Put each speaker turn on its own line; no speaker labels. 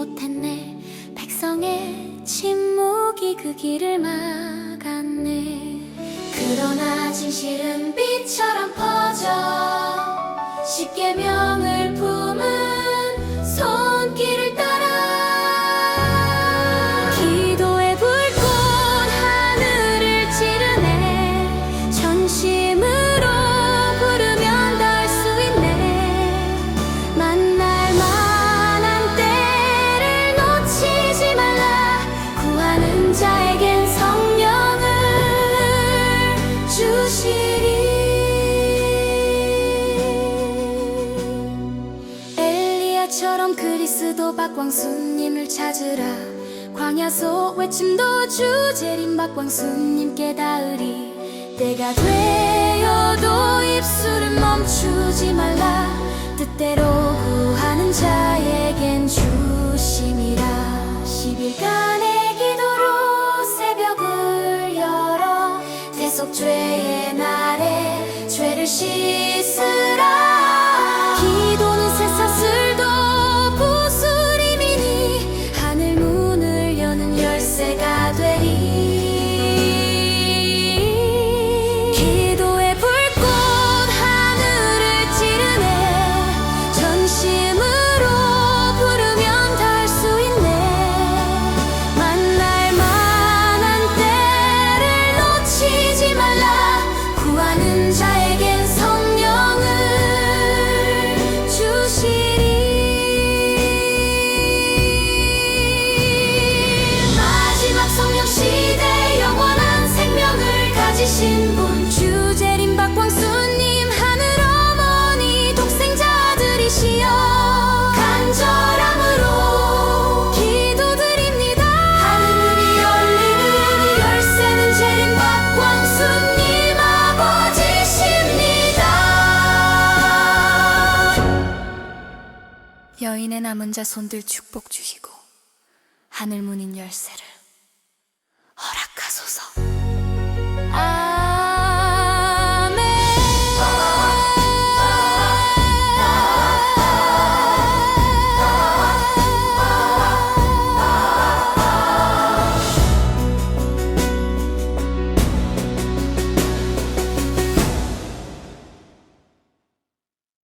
못했네. 백성의 침묵이 그 길을 막았네. 그러나 진실은 빛처럼 퍼져 십계명을 품은 손길을 따라 기도의 불꽃 하늘을 찌르네. 전심으 엘리야처럼 그리스도 박광수님을 찾으라. 광야 속 외침도 주제린 박광수님께 닿으리. 때가 되어도 입술을 멈추지 말라. 뜻대로 구하는 자에겐 주심이라. 10일간의 기도로 새벽을 열어. 대속죄의 날에 죄를 씻으라 여인의 남은 자 손들 축복 주시고 하늘 문인 열쇠를.